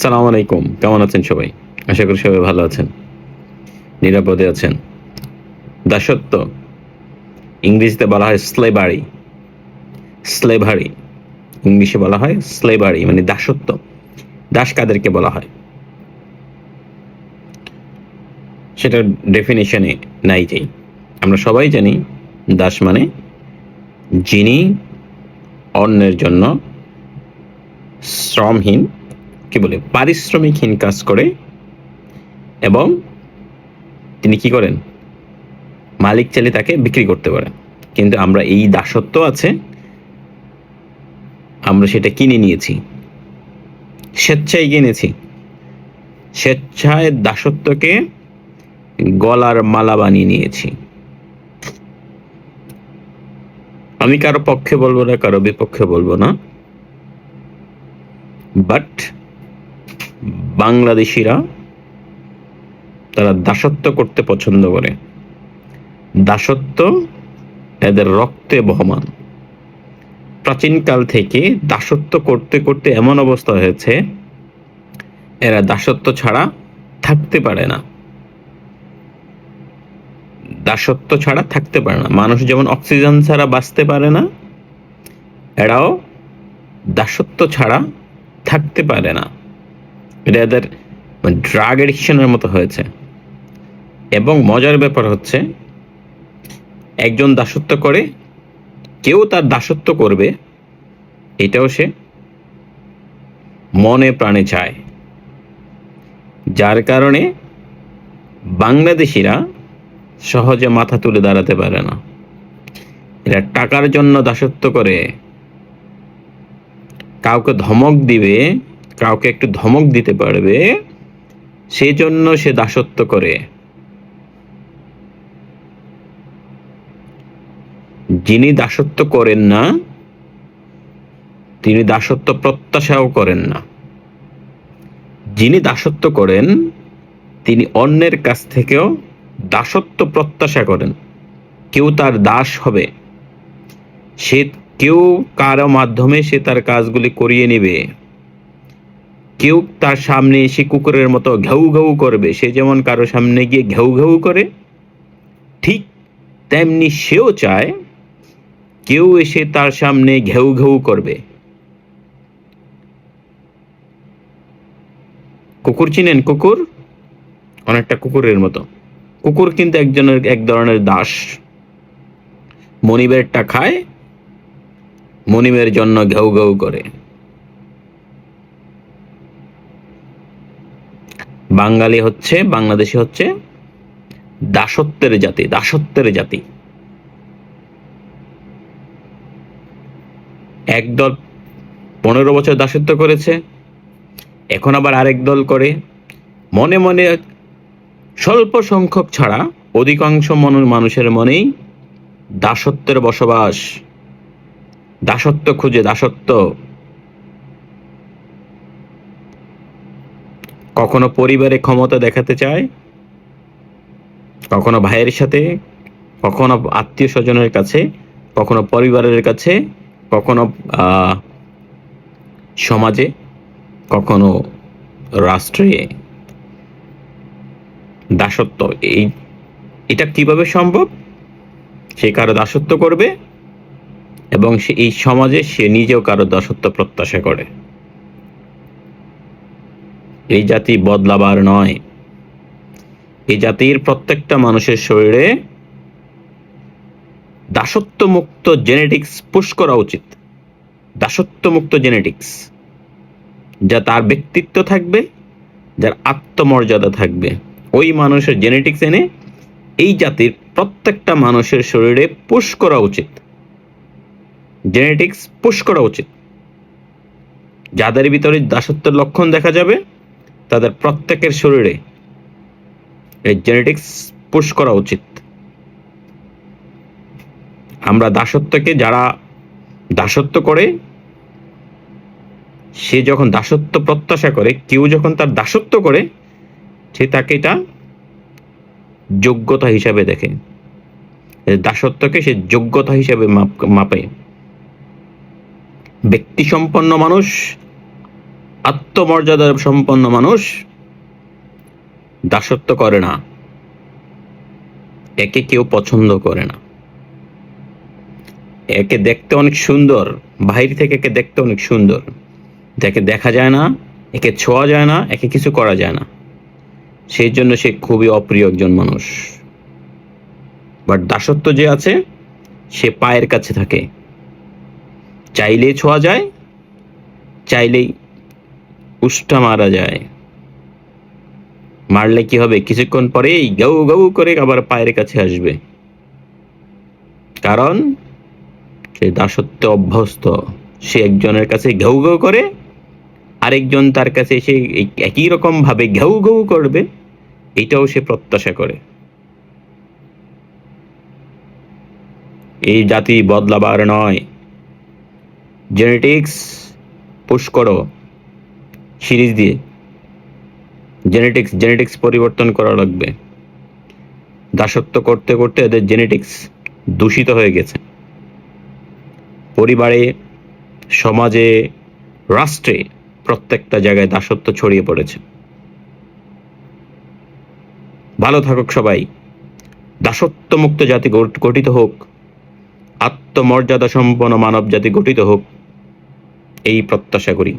সালাম আলাইকুম। কেমন আছেন সবাই? আশা করি সবাই ভালো আছেন। নিরাপদে আছেন। দাসত্ব। ইংরেজিতে বলা হয় স্লেভারি স্লেভারি ইংলিশে বলা হয় স্লেভারি মানে দাসত্ব। দাস কাদেরকে বলা হয়? সেটার ডেফিনেশনে নাই যাই। আমরা সবাই জানি দাস মানে যিনি অন্যের জন্য শ্রমহীন কি বলে পারিশ্রমিকহীন কাজ করে এবং তিনি কি করেন? মালিক চাইলে তাকে বিক্রি করতে পারেন। কিন্তু আমরা এই দাসত্ব আছে, আমরা সেটা কিনে নিয়েছি, স্বেচ্ছায় কিনেছি। স্বেচ্ছায় দাসত্বকে গলার মালা বানিয়ে নিয়েছি। আমি কারও পক্ষে বলব না, কারও বিপক্ষে বলব না। বাট বাংলাদেশিরা তারা দাসত্ব করতে পছন্দ করে। দাসত্ব এদের রক্তে বহমান। প্রাচীনকাল থেকে দাসত্ব করতে করতে এমন অবস্থা হয়েছে, এরা দাসত্ব ছাড়া থাকতে পারে না। দাসত্ব ছাড়া থাকতে পারে না। মানুষ যেমন অক্সিজেন ছাড়া বাঁচতে পারে না, এরাও দাসত্ব ছাড়া থাকতে পারে না। এটা এদের ড্রাগ এডিকশনের মতো হয়েছে। এবং মজার ব্যাপার হচ্ছে, একজন দাসত্ব করে, কেউ তার দাসত্ব করবে, এটাও সে মনে প্রাণে চায়। যার কারণে বাংলাদেশিরা সহজে মাথা তুলে দাঁড়াতে পারে না। এরা টাকার জন্য দাসত্ব করে, কাউকে ধমক দিবে কাউকে একটু ধমক দিতে পারবে সেই জন্য সে দাসত্ব করে। যিনি দাসত্ব করেন না, তিনি দাসত্ব প্রত্যাশাও করেন না। যিনি দাসত্ব করেন, তিনি অন্যের কাছ থেকেও দাসত্ব প্রত্যাশা করেন। কেউ তার দাস হবে, সে কেউ কারও মাধ্যমে সে তার কাজগুলি করিয়ে নেবে। কেউ তার সামনে এসে কুকুরের মতো ঘেউ ঘেউ করবে। সে যেমন কারও সামনে গিয়ে ঘেউ ঘেউ করে, ঠিক তেমনি সেও চায় কেউ এসে তার সামনে ঘেউ ঘেউ করবে। কুকুর চিনেন? কুকুর? অনেকটা কুকুরের মতো। কুকুর কিন্তু একজনের এক ধরনের দাস। মনিবেরটা খায়, মনিবের জন্য ঘেউ ঘেউ করে। বাঙালি হচ্ছে, বাংলাদেশি হচ্ছে দাসত্বের জাতি দাসত্বের জাতি। একদল পনেরো বছর দাসত্ব করেছে, এখন আবার আরেক দল করে। মনে মনে স্বল্প সংখ্যক ছাড়া অধিকাংশ মন- মানুষের মনেই দাসত্বের বসবাস, দাসত্ব খুঁজে, দাসত্ব কখনো পরিবারে ক্ষমতা দেখাতে চায়, কখনো ভাইয়ের সাথে, কখনো আত্মীয় স্বজনের কাছে, কখনো পরিবারের কাছে, কখনো সমাজে, কখনো রাষ্ট্রে। দাসত্ব, এই, এটা কীভাবে সম্ভব? সে কারও দাসত্ব করবে এবং সে, এই সমাজে সে নিজেও কারও দাসত্ব প্রত্যাশা করে। এই জাতি বদলাবার নয়। এই জাতির প্রত্যেকটা মানুষের শরীরে দাসত্ব মুক্ত জেনেটিক্স পুশ করা উচিত। দাসত্ব মুক্ত জেনেটিক্স যা তার ব্যক্তিত্ব থাকবে, যার আত্মমর্যাদা থাকবে। ওই মানুষের জেনেটিক্স এনে এই জাতির প্রত্যেকটা মানুষের শরীরে পুশ করা উচিত। জেনেটিক্স পুশ করা উচিত। যাদের ভিতরে দাসত্বের লক্ষণ দেখা যাবে তাদের প্রত্যেকের শরীরে এই জেনেটিক্স পুশ করা উচিত। আমরা দাসত্বকে যারা দাসত্ব করে, সে যখন দাসত্ব প্রত্যাশা করে, কেউ যখন তার দাসত্ব করে, সে তাকে এটা যোগ্যতা হিসাবে দেখে। দাসত্বকে সে যোগ্যতা হিসাবে মাপ মাপে। ব্যক্তি সম্পন্ন মানুষ আত্মমর্যাদা সম্পন্ন মানুষ দাসত্ব করে না। একে কেউ পছন্দ করে না। একে দেখতে অনেক সুন্দর বাইরে থেকে একে দেখতে অনেক সুন্দর। যাকে দেখা যায় না, একে ছোঁয়া যায় না, একে কিছু করা যায় না। সেই জন্য সে খুবই অপ্রিয় একজন মানুষ। বাট দাসত্ব যে আছে, সে পায়ের কাছে থাকে। চাইলেই ছোঁয়া যায়, চাইলেই উষ্টা মারা যায়। মারলে কি হবে? কিছুক্ষণ পরেই গাউ গাউ করে আবার পায়ের কাছে আসবে। কারণ সে দাসত্বে অভ্যস্ত। সে একজনের কাছে ঘেউ ঘেউ করে, আরেকজন তার কাছে এই একই রকম ভাবে ঘেউ ঘেউ করবে, এটাও সে প্রত্যাশা করে। এই জাতি বদলাবার নয়। জেনেটিক্স পুশ করো। সিরিজ দিয়ে জেনেটিক্স জেনেটিক্স পরিবর্তন করা লাগবে। দাসত্ব করতে করতে এদের জেনেটিক্স দূষিত হয়ে গেছে। পরিবারে, সমাজে, রাষ্ট্রে প্রত্যেকটা জায়গায় দাসত্ব ছড়িয়ে পড়েছে। ভালো থাকুক সবাই। দাসত্ব মুক্ত জাতি গঠিত হোক। আত্মমর্যাদা সম্পন্ন মানব জাতি গঠিত হোক। এই প্রত্যাশা করি।